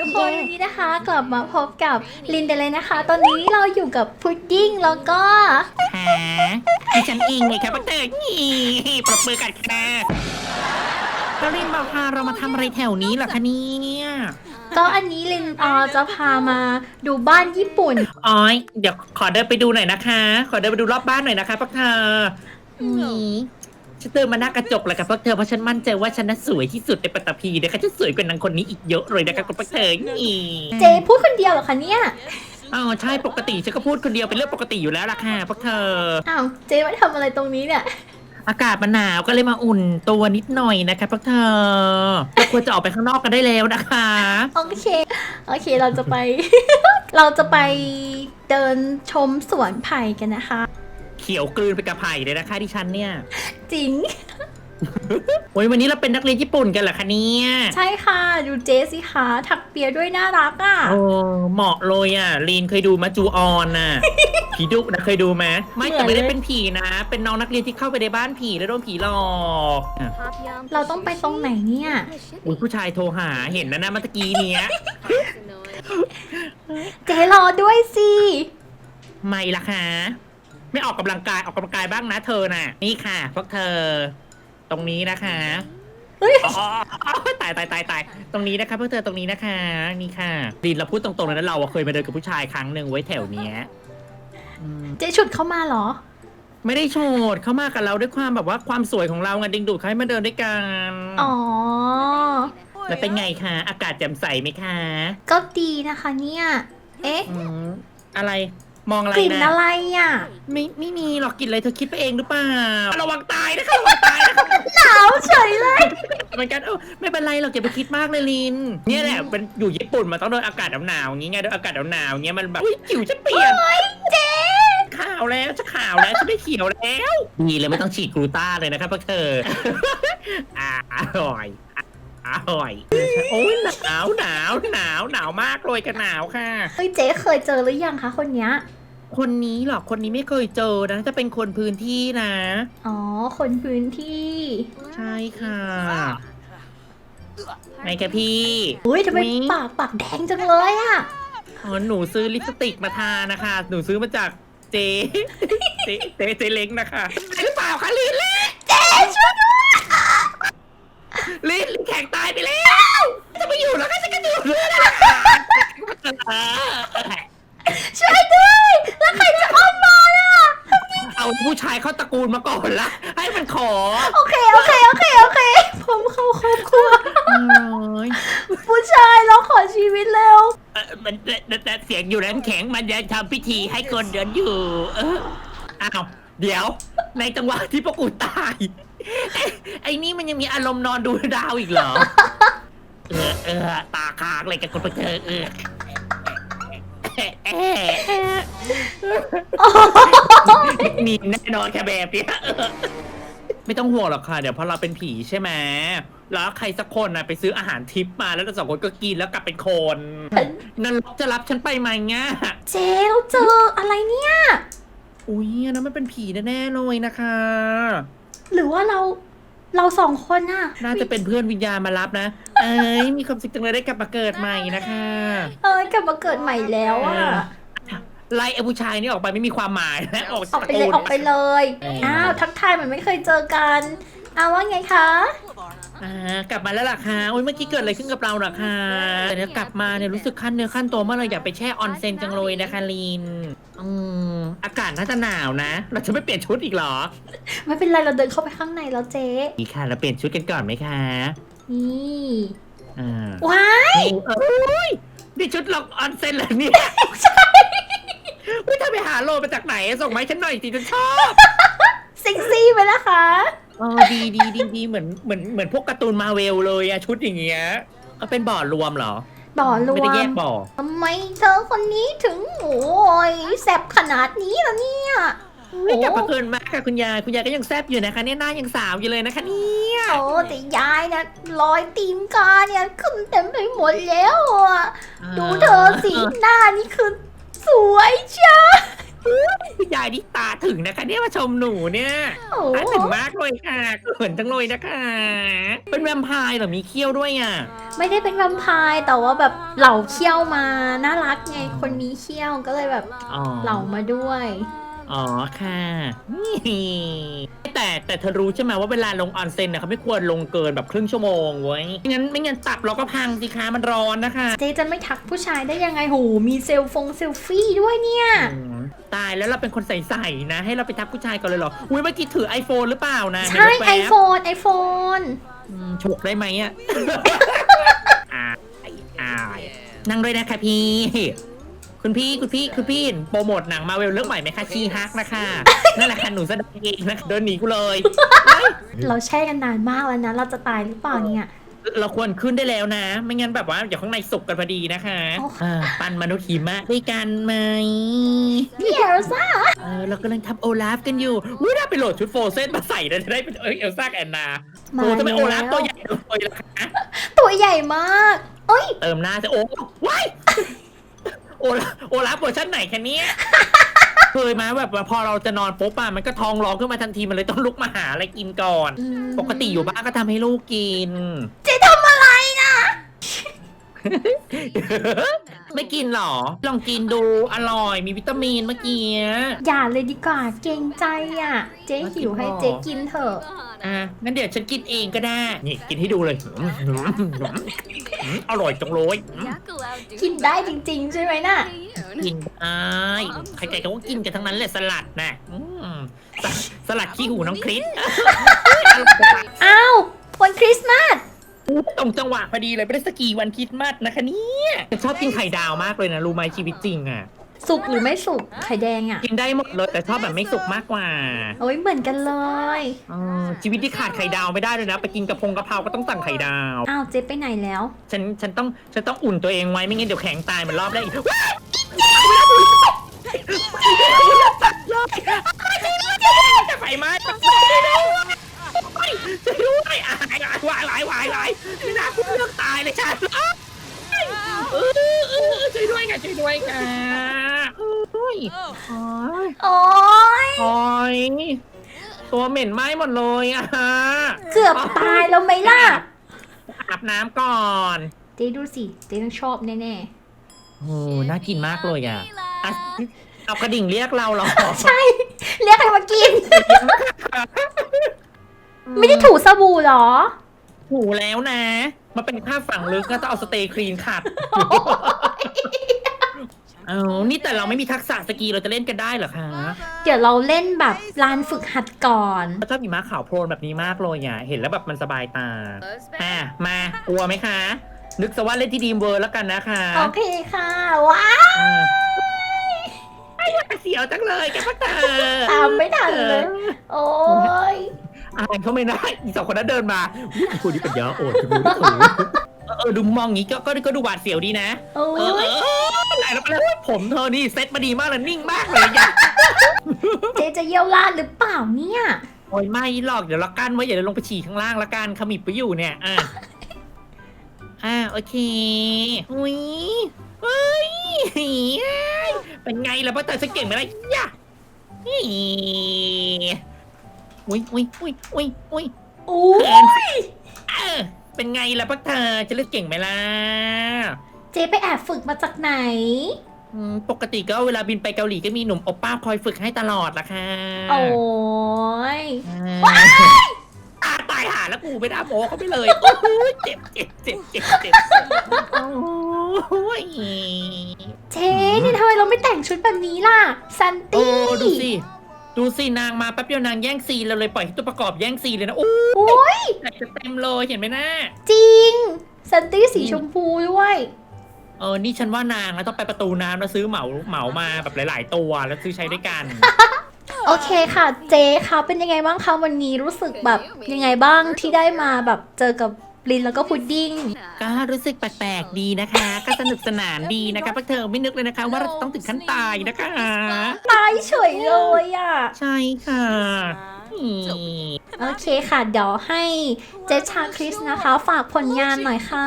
ทุกคนวันนี้นะคะกลับมาพบกับลินเดเลยนะคะ ตอนนี้เราอยู่กับพุดดิ้งแล้วก็หาดิฉันเองไงครับพวกเธอนี่ปรบมือกันค่ะกลินบอกพาเรามาทำอะไรแถวนี้ล่ะคะเนี่ยก็อันนี้ลินเออจะพามาดูบ้านญี่ปุ่นอ้อยเดี๋ยวขอเดินไปดูหน่อยนะคะ ขอเดินไปดูรอบบ้านหน่อยนะคะพวกเธอนี่ ฉันเดินมาหน้ากระจกเลยกับพวกเธอเพราะฉันมั่นใจว่าฉันน่ะสวยที่สุดในปัตตภีนะคะฉันสวยกว่านางคนนี้อีกเยอะเลยนะคะคุณพวกเธอนี่เจพูดคนเดียวเหรอคะเนี่ยอ๋อใช่ปกติฉันก็พูดคนเดียวเป็นเรื่องปกติอยู่แล้วล่ะค่ะพวกเธอ อ้าวเจมาทำอะไรตรงนี้เนี่ย อากาศมันหนาวก็เลยมาอุ่นตัวนิดหน่อยนะคะพวกเธอเราควรจะออกไปข้างนอกกันได้แล้วนะคะ โอเค โอเคเราจะไป เราจะไปเดินชมสวนไผ่กันนะคะ เขียวกลืนไปกับไผ่เลยนะคะดิฉันเนี่ยจริง โอ้ยวันนี้เราเป็นนักเรียนญี่ปุ่นกันเหรอคะเนี่ยใช่ค่ะ ดูเจสิคะถักเปียด้วยน่ารักอะ โอ้เหมาะเลยอะลีนเคยดูมาจูออนน่ะ ผีดุนะเคยดูไหมไม่แต่ไม่ได้เป็นผีนะ เป็นน้องนักเรียนที่เข้าไปในบ้านผีแล้วโดนผีหลอกอะเราต้องไปตรงไหนเนี่ย อุ้ยผู้ชายโทรหาเห็นนะนะเมื่อกี้เนี้ยเจรอด้วยสิ ไม่ล่ะคะ ไม่ออกกำลังกายออกกำลังกายบ้างนะเธอน่ะ นี่ค่ะ พวกเธอ ตรงนี้นะคะเฮ้ย อ๋ออ๋อตายตายตายตายตรงนี้นะคะพวกเธอตรงนี้นะคะ นี่ค่ะลีนเราพูดตรงๆเลยนะเราอะเคยมาเดินกับผู้ชายครั้งหนึ่งไว้แถวเนี้ยอืม เจฉุดเข้ามาเหรอ ไม่ได้โฉดเข้ามากับเราด้วยความแบบว่าความสวยของเราไงดึงดูดเขาให้มาเดินด้วยกันอ๋อ แล้วเป็นไงคะ อากาศแจ่มใสไหมคะก็ดีนะคะเนี่ย เอ๊ะ อืมอะไร มองอะไรกลิ่นนะอะไรอะไม่ไม่มีหรอกกินอะไรเธอคิดไปเองหรือเปล่าระวังตายนะคะระวังตายนะคะหนาวเฉยเลย เหมือนกันเออไม่เป็นไรเราอย่าไปคิดมากเลยลินเนี่ยแหละเป็นอยู่ญี่ปุ่นมันต้องโดนอากาศหนาวๆอย่างงี้ไงโดนอากาศหนาวๆอย่างเงี้ยมันแบบอุ้ยจิ๋วฉันเปลี่ยน เจขาวแล้วจะขาวแล้วจะไม่เขียวแล้วนี่เลยไม่ต้องฉีดกลูต้าเลยนะครับพวกเธอ อ่าอร่อยอะอร่อยโอ้ยหนาวหนาวหนาวหนาวมากเลยกันหนาวค่ะ เฮ้ยเจ๊เคยเจอหรือยังคะคนเนี้ย คนนี้หรอ คนนี้ไม่เคยเจอนะ จะเป็นคนพื้นที่นะ อ๋อ คนพื้นที่ ใช่ค่ะไงคะพี่อุ้ยทำไมอุ๊ย ปากปากแดงจังเลยอะอ๋อหนูซื้อลิปสติกมาทานะคะ หนูซื้อมาจากเจ เจเจเจเล้งนะคะใช่หรือเปล่าคะลินลินเจ๊ช่วยด้วยลินลินแข็งตายไปแล้ว จะไม่อยู่แล้วก็จะกระดูกเลยนะคะช่วยด้วย แล้วใครจะอ้อนมาล่ะ เอาผู้ชายเข้าตระกูลมาก่อนละ ให้มันขอ โอเค โอเค โอเค โอเค ผมเข้าครอบครัวโอ้ยผู้ชายเราขอชีวิตเร็ว เอ่อมันแต่แต่เสียงอยู่แรงแข็งมันยังทำพิธีให้คนเดินอยู่ เอออ้าวเดี๋ยว ในจังหวะที่พวกกูตายเอ๊ะไอ้นี่มันยังมีอารมณ์นอนดูดาวอีกเหรอ เออเออตาค้างเลยกับคนไปเจอเออเอ๊ะ มีแน่นอนแค่แบบเนี้ยเออไม่ต้องห่วงหรอกค่ะ เดี๋ยวเพราะเราเป็นผีใช่ไหมแล้วใครสักคนน่ะไปซื้ออาหารทิปมาแล้วเราสองคนก็กินแล้วกลับเป็นคนนั่นรกจะรับฉันไปไหมง่ะเจ๊เราเจออะไรเนี่ย อุ้ยอันนั้นมันเป็นผีแน่ๆเลยนะคะ หรือว่าเรา เราสองคนน่ะน่าจะเป็นเพื่อนวิญญาณมารับนะ เอ้ยมีความสุขจังเลยได้กลับมาเกิดใหม่นะคะเอ้ยกลับมาเกิดใหม่แล้วอะไล่ไอ้ผู้ชายนี่ออกไปไม่มีความหมายนะออกออกไปเลยออกไปเลยเอออ้าวทักทายเหมือนไม่เคยเจอกันอ้าวว่าไงคะอ่ากลับมาแล้วล่ะค่ะอุ้ยเมื่อกี้เกิดอะไรขึ้นกับเราล่ะคะแต่เนี่ยกลับมาเนี่ยรู้สึกขั้นเนื้อขั้นตัวเมื่อเราอยากไปแช่ออนเซ็นจังเลยนะคะลีนอืม อากาศน่าจะหนาวนะ เราจะไม่เปลี่ยนชุดอีกเหรอ ไม่เป็นไรเราเดินเข้าไปข้างในแล้วเจ๊ดีค่ะ เราเปลี่ยนชุดกันก่อนไหมคะนี่อ่าว้ายเอ้ยนี่ชุดลงออนเซ็นเหรอเนี่ยใช่อุ้ยถ้าไปหาโลมาจากไหนส่งมาให้ฉันหน่อยสิฉันชอบเซ็กซี่ไปนะคะเออดีดีดีดีเหมือนเหมือนเหมือนพวกการ์ตูนมาเวลเลยอะชุดอย่างเงี้ยก็เป็นบ่อรวมเหรอ บ่อรวไม่ได้แยมกบ่อทำไมเธอคนนี้ถึงโอ้ยแสบขนาดนี้ล่ะเนี่ยไม่กลับมาเกินมากค่ะคุณยายคุณยายก็ยังแซบอยู่นะคะเนี่ยหน้ายังสาวอยู่เลยนะคะเนี่ยโอ้แต่ยายนะรอยตีนกาเนี่ยขึ้นเต็มไปหมดแล้วอะดูเธอสีหน้านี่คือสวยจ้าคุณ ยายนี่ตาถึงนะคะเนี่ยมาชมหนูเนี่ยโอ้ตาถึงมากเลยค่ะเขินจังเลยนะคะ เป็นแวมไพร์เหรอมีเขี้ยวด้วยอะไม่ได้เป็นแวมไพร์แต่ว่าแบบเหล่าเขี้ยวมา น่ารักไงคนนี้เขี้ยวก็เลยแบบอ๋อ เหล่ามาด้วย อ๋อค่ะนี่แต่แต่เธอรู้ใช่ไหมว่าเวลาลงออนเซ็นเนี่ยเขาไม่ควรลงเกินแบบครึ่งชั่วโมงเว้ยไม่งั้นไม่งั้นตับเราก็พังสิคะมันร้อนนะคะเจ๊จะไม่ทักผู้ชายได้ยังไงโหมีเซลฟงเซลฟี่ด้วยเนี่ย อืมตายแล้วเราเป็นคนใส่ๆนะ ให้เราไปทักผู้ชายก่อนเลยเหรออุ้ยเมื่อกี้ถือ iPhone หรือเปล่านะใช่เห็นแว๊บไอโฟนไอโฟนอืมฉกได้ไหมอะ อายอายนั่งด้วยนะคะพี่ คุณพี่คุณพี่คุณพี่โปรโมทหนังมาเวลเรื่องใหม่ไหมคะชีฮักนะคะนั่นแหละค่ะหนูแสดงเองนะเดินหนีกูเลยเราแช่กันนานมากแล้วนะ เราจะตายหรือเปล่าเนี่ย เราควรขึ้นได้แล้วนะ ไม่งั้นแบบว่าเดี๋ยวข้างในสุกกันพอดีนะคะโอ้อ่าปันมนุษย์หิมะด้วยกันไหมพี่เอลซ่าเออเรากำลังทำโอลาฟกันอยู่อุ้ยน่าไปโหลดชุดโฟเซนมาใส่นะจะได้เป็นเออเอลซ่ากับแอนนามาโอ้ทำไมโอลาฟแล้วตัวใหญ่เลยล่ะคะตัวใหญ่มากเอ้ยเติมหน้าจะโอ้ว้าย โอลาโอลาฟเวอร์ชันไหนคะเนี่ยเคยมาแบบว่าพอเราจะนอนปุ๊บอะมันก็ท้องร้องขึ้นมาทันทีมันเลยต้องลุกมาหาอะไรกินก่อน อืมปกติอยู่บ้านก็ทำให้ลูกกิน เจ๊ทำอะไรนะ ไม่กินหรอ ลองกินดูอร่อยมีวิตามินเมื่อกี้อย่าเลยดีกว่าเกรงใจอะ เจ๊หิวให้เจ๊กินเถอะ อะงั้นเดี๋ยวฉันกินเองก็ได้ นี่กินให้ดูเลย อืมอืมอืมอร่อยจังเลยกินได้จริง ๆ ใช่ไหมน่ะ กินได้ใครๆเขาก็กินกันทั้งนั้นแหละสลัดน่ะอืมสสลัดขี้หูน้องคริสอ้าว วันคริสต์มาสตรงจังหวะพอดีเลยไม่ได้สกีวันคริสต์มาสนะคะเนี่ยชอบกินไข่ดาวมากเลยนะรู้ไหมชีวิตจริงอะ สุกหรือไม่สุกไข่แดงอะกินได้หมดเลยแต่ชอบแบบไม่สุกมากกว่าโอ้ยเหมือนกันเลยเออชีวิตที่ขาดไข่ดาวไม่ได้เลยนะ ไปกินกระพงกระเพราก็ต้องสั่งไข่ดาว อ้าวเจ๊ไปไหนแล้ว ฉันฉันต้องฉันต้องอุ่นตัวเองไว้ไม่งั้นเดี๋ยวแข็งตายเหมือนรอบแรกอีกว้ายจะไฟไหม้จะไฟไหม้ช่วยด้วยอะหายวายวายวายวายไม่น่าพูดเรื่องตายเลยฉันเออเออช่วยด้วย ค่ะช่วยด้วยค่ะโอ้ยโอ้ยโอ้ยโอ้ยตัวเหม็นไหม้หมดเลยอะเกือบตายแล้วไหมล่ะอาบน้ำก่อนเจ๊ดูสิเจ๊ต้องชอบแน่โอ้น่ากินมากเลยอะอะเอากระดิ่งเรียกเราเหรอๆ ใช่ เรียกใครมากิน ไม่ได้ถูสบู่เหรอ ถูแล้วนะ มันเป็นค่าฝังลึกก็ต้องเอาสเตย์ครีนขัด เอานี่แต่เราไม่มีทักษะสกีเราจะเล่นกันได้เหรอคะเดี๋ยวเราเล่นแบบลานฝึกหัดก่อน เราชอบหิมะขาวโพลนแบบนี้มากเลยอะเห็นแล้วแบบมันสบายตาอะมากลัวไหมคะ นึกซะว่าเล่นที่ดีมเวอร์แล้วกันนะคะโอเคค่ะ ว้าวอะไอ้ยเสียวจังเลยแกพักเธอตามไม่ทันเลย โอ้ยอ่านเขาไม่ได้อีสองคนนั้นเดินมาอุ๊ยอีคนนี้เป็นยาอ่อนจังเลย เออเออดูมองอย่างงี้ก็ก็ก็ดูหวาดเสียวดีนะ โอ้เออเอย อไหนแล้วไปแล้วผมเธอนี่เซ็ตมาดีมากเลยนิ่งมากเลยอย่าเจ๊จะเยี่ยวราดหรือเปล่าเนี่ย โอ้ยไม่หรอกเดี๋ยวเรากั้นไว้อย่าเดี๋ยวลงไปฉี่ข้างล่างละกันขมิบไปอยู่เนี่ยอะอ่าโอเคอุ้ยเฮ้ยเป็นไงล่ะป้าเตอร์ฉันเก่งไหมล่ะย่าอุ้ยอุ้ยอุ้ยอุ้ยอุ้ย อุ้ยโอ้ยเออ เป็นไงล่ะพวกเธอจะเล่นเก่งไหมล่ะเจ๊ไปแอบฝึกมาจากไหน อืมปกติก็เวลาบินไปเกาหลีก็มีหนุ่มโอป้าคอยฝึกให้ตลอดละค่ะโอ้ยอ่าอ่าตายหาแล้วกูไม่ได้โมเขาไปเลยโอ้โหเจ็บเจ็บเจ็บเจ็บเจ็บโอ้ยเจ๊นี่ทำไมเราไม่แต่งชุดแบบนี้ล่ะซันโอ้ตี้ ดูสิ ดูสินางมาแป๊บเดียวนางแย่งซีนเราเลยปล่อยให้ตัวประกอบแย่งซีนเลยนะโอ้โอ้ยยจะเต็มเลยเห็นไหมนะจริงซันตี้สีชมพูด้วย เออ นี่ฉันว่านางแล้วต้องไปประตูน้ำแล้วซื้อเหมาเหมามาแบบหลาย ๆ ตัวแล้วซื้อใช้ด้วยกัน โอเคค่ะ เจ๊คะเป็นยังไงบ้างคะวันนี้รู้สึกแบบยังไงบ้างที่ได้มาแบบเจอกับ ลินแล้วก็พุดดิ้ง ก็รู้สึกแปลกๆดีนะคะ ก็สนุกสนานดีนะคะพวกเธอไม่นึกเลยนะคะ ว่าเราจะต้องถึงขั้นตายนะคะ ตายเฉยเลยอะ ใช่ค่ะอืมโอเคค่ะ เดี๋ยวให้เจ๊ชาคริสนะคะ ฝากผลงานหน่อยค่ะ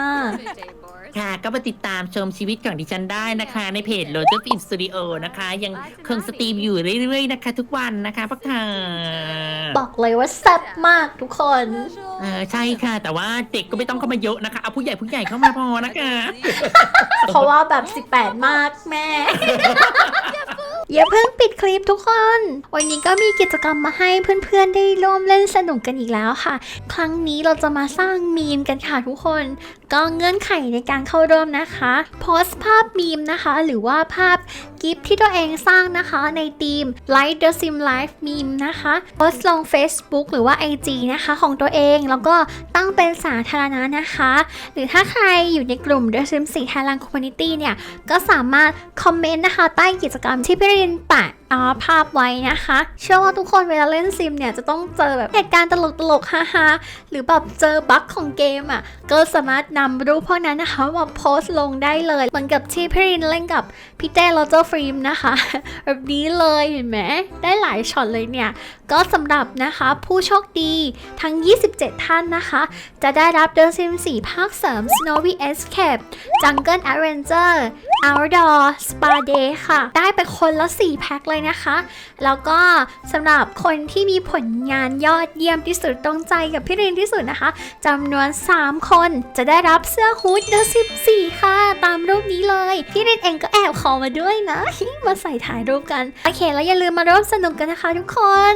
ค่ะ ก็ไปติดตามชมชีวิตของดิฉันได้นะคะ ในเพจโรเจอร์ฟิล์มสตูดิโอนะคะ ยังคงสตรีมอยู่เรื่อยๆนะคะ ทุกวันนะคะพวกเธอบอกเลยว่าแซ่บมากทุกคนเออใช่ค่ะ แต่ว่าเด็กก็ไม่ต้องเข้ามาเยอะนะคะเอาผู้ใหญ่ผู้ใหญ่เข้ามาพอนะคะเพราะว่าแบบ 18 มากแม่ อย่าเพิ่งปิดคลิปทุกคน วันนี้ก็มีกิจกรรมมาให้เพื่อนๆได้ร่วมเล่นสนุกกันอีกแล้วค่ะ ครั้งนี้เราจะมาสร้างมีมกันค่ะทุกคนก็เงื่อนไขในการเข้าร่วมนะคะ โพสต์ภาพมีมนะคะ หรือว่าภาพกิฟที่ตัวเองสร้างนะคะในทีม Light the Sim Life Meme นะคะโพสต์ลง Facebook หรือว่า IG นะคะของตัวเองแล้วก็ตั้งเป็นสาธารณะนะคะ หรือถ้าใครอยู่ในกลุ่ม The Sim 4 Thailand Community เนี่ย ก็สามารถคอมเมนต์นะคะ ใต้กิจกรรมที่พี่รินแปะภาพไว้นะคะ เชื่อว่าทุกคนเวลาเล่นซิมเนี่ยจะต้องเจอแบบเหตุการณ์ตลกๆฮ่าๆหรือแบบเจอบั๊กของเกมอะก็สามารถนำรูปพวกนั้นนะคะมาโพสต์ลงได้เลยเหมือนกับที่พี่รินเล่นกับพี่เต้โรเจอร์ฟรีมนะคะ แบบนี้เลยเห็นไหมได้หลายช็อตเลยเนี่ย ก็สำหรับนะคะผู้โชคดีทั้ง 27 ท่านนะคะ จะได้รับ The Sims 4ภาคเสริม Snowy Escape Jungle Adventure Outdoor Spa Day ค่ะ ได้ไปคนละ 4 แพ็คเลยนะคะ แล้วก็สำหรับคนที่มีผลงานยอดเยี่ยมที่สุดตรงใจกับพี่รินที่สุดนะคะจำนวน 3 คนจะได้รับเสื้อฮูดละ14 ค่ะ ตามรูปนี้เลย พี่รินเองก็แอบขอมาด้วยนะ มาใส่ถ่ายรูปกัน โอเค แล้วอย่าลืมมาร่วมสนุกกันนะคะทุกคน